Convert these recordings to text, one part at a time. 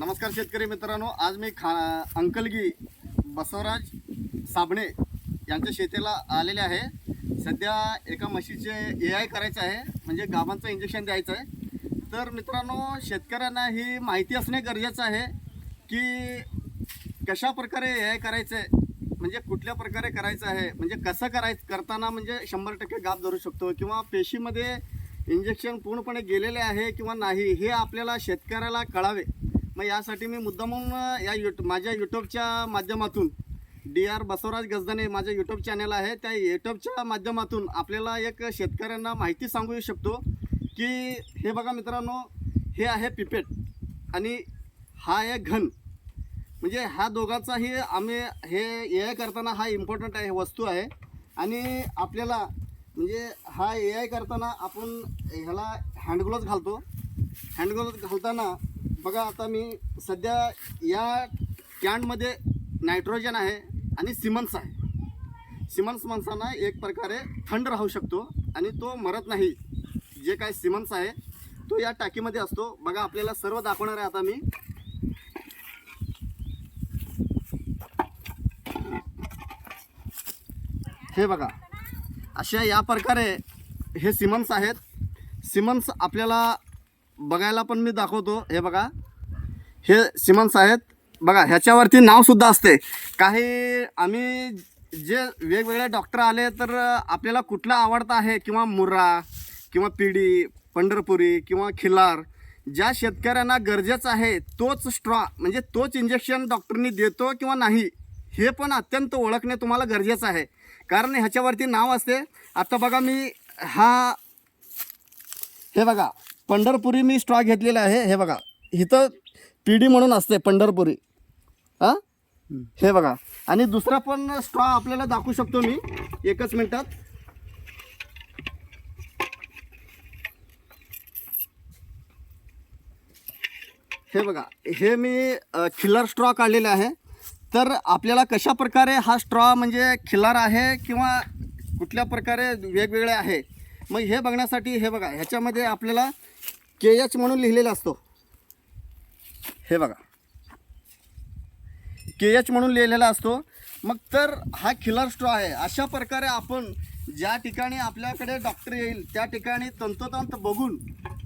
नमस्कार शेतकरी मित्रांनो. आज मी खा अंकलगी बसवराज साबणे यांच्या शेतीला आलेले आहे. सध्या एका म्हशीचे ए आय करायचं आहे. म्हणजे गावांचं इंजेक्शन द्यायचं आहे. तर मित्रांनो शेतकऱ्यांना ही माहिती असणे गरजेचं आहे की कशा प्रकारे ए आय करायचं आहे म्हणजे कुठल्या प्रकारे करायचं आहे म्हणजे कसं करायचं करताना म्हणजे शंभर टक्के गाप धरू शकतो किंवा पेशीमध्ये इंजेक्शन पूर्णपणे गेलेले आहे किंवा नाही हे आपल्याला शेतकऱ्याला कळावे. मग यासाठी मी मुद्दामून या युट माझ्या यूट्यूबच्या माध्यमातून डी आर बसवराज गजदाने माझं यूट्यूब चॅनल आहे त्या यूट्यूबच्या माध्यमातून आपल्याला एक शेतकऱ्यांना माहिती सांगू शकतो की हे बघा मित्रांनो हे आहे पिपेट आणि हा आहे घन. म्हणजे ह्या दोघांचाही आम्ही हे ए आय करताना हा इम्पॉर्टंट आहे वस्तू आहे आणि आपल्याला म्हणजे हा ए आय करताना आपण ह्याला हँडग्लोव्ज घालतो. हँडग्लोव्ज घालताना बघा आता मी सध्या या कॅनमध्ये नायट्रोजन आहे आणि सिमन्स आहे. सिमन्स माणसांना एक प्रकारे थंड राहू शकतो आणि तो मरत नाही. जे काय सिमन्स आहे तो या टाकीमध्ये असतो. बघा आपल्याला सर्व दाखवणार आहे आता मी. हे बघा अशा या प्रकारे हे सिमन्स आहेत. सिमन्स आपल्याला बघायला पण मी दाखवतो. हे बघा. हे सिमन्स आहेत बघा ह्याच्यावरती नावसुद्धा असते काही आम्ही जे वेगवेगळे डॉक्टर आले तर आपल्याला कुठला आवडता आहे? किंवा मुर्रा किंवा पिढी पंढरपुरी किंवा खिलार ज्या शेतकऱ्यांना गरजेचं आहे तोच स्ट्रॉ म्हणजे तोच इंजेक्शन डॉक्टरनी देतो किंवा नाही हे पण अत्यंत ओळखणे तुम्हाला गरजेचं आहे. कारण ह्याच्यावरती नाव असते. आता बघा मी हा हे बघा. पंढरपुरी मी स्ट्रॉ घेतलेला आहे. हे बघा इथं पिढी म्हणून असते पंढरपुरी. हां? हे बघा. आणि दुसरा पण स्ट्रॉ आपल्याला दाखवू शकतो मी. एकच मिनटात. हे बघा हे मी खिल्लार स्ट्रॉ काढलेले आहे. तर आपल्याला कशा प्रकारे हा स्ट्रॉ म्हणजे खिल्लार आहे किंवा कुठल्या प्रकारे वेगवेगळे आहे? मग हे बघण्यासाठी हे बघा ह्याच्यामध्ये आपल्याला के एच म्हणून लिहिलेला असतो. हे बघा. के एच म्हणून लिहिलेला असतो. मग तर हा खिलर स्ट्रॉ आहे. अशा प्रकारे आपण ज्या ठिकाणी आपल्याकडे डॉक्टर येईल त्या ठिकाणी तंतोतंत बघून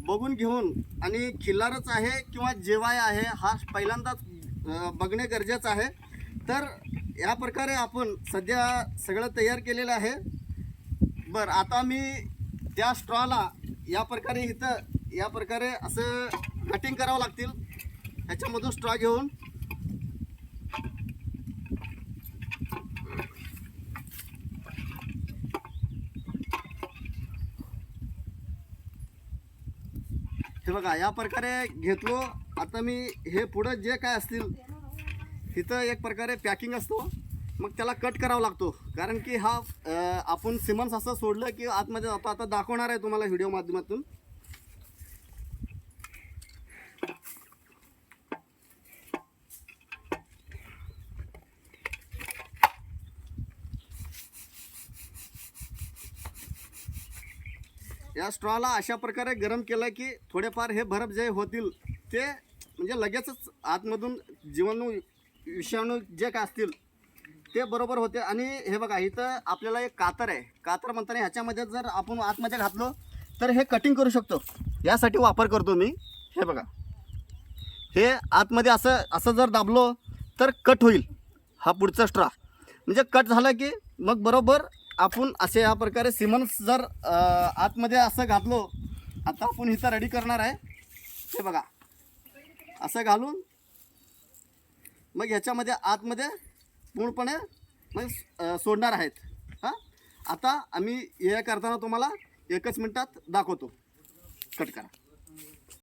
बघून घेऊन आणि खिल्लारच आहे किंवा जेवाय आहे हा पहिल्यांदाच बघणे गरजेचं आहे. तर या प्रकारे आपण सध्या सगळं तयार केलेलं आहे. बरं आता मी त्या स्ट्रॉला या प्रकारे इथं या प्रकारे असं कटिंग करावं लागतील. ह्याच्यामधून स्ट्रॉ घेऊन. हे बघा या प्रकारे घेतलो. आता मी हे पुढं जे काय असतील तिथं एक प्रकारे पॅकिंग असतो. मग त्याला कट करावा लागतो. कारण की हा आपण सिमन्स असं सोडलं की आतमध्ये जातो. आता दाखवणार आहे तुम्हाला व्हिडिओ माध्यमातून. या स्ट्रॉला अशा प्रकारे गरम केलं की थोडेफार हे बर्फ जे होतील ते म्हणजे लगेचच आतमधून जीवाणू विषाणू जे काय असतील ते बरोबर होते. आणि हे बघा इथं आपल्याला एक कातर आहे. कातर म्हणताना ह्याच्यामध्ये जर आपण आतमध्ये घातलो तर हे कटिंग करू शकतो. यासाठी वापर करतो मी. हे बघा. हे आतमध्ये असं असं जर दाबलो तर कट होईल हा पुढचा स्ट्रा म्हणजे कट झाला की मग बरोबर आपण असे या प्रकारे सिमन्स जर आतमध्ये असं घातलो आता आपण इथं रेडी करणार आहे. हे बघा. असं घालून मग ह्याच्यामध्ये आतमध्ये पूर्णपणे मग सोडणार आहेत. हां? आता आम्ही हे करताना तुम्हाला एकच मिनटात दाखवतो. कट करा.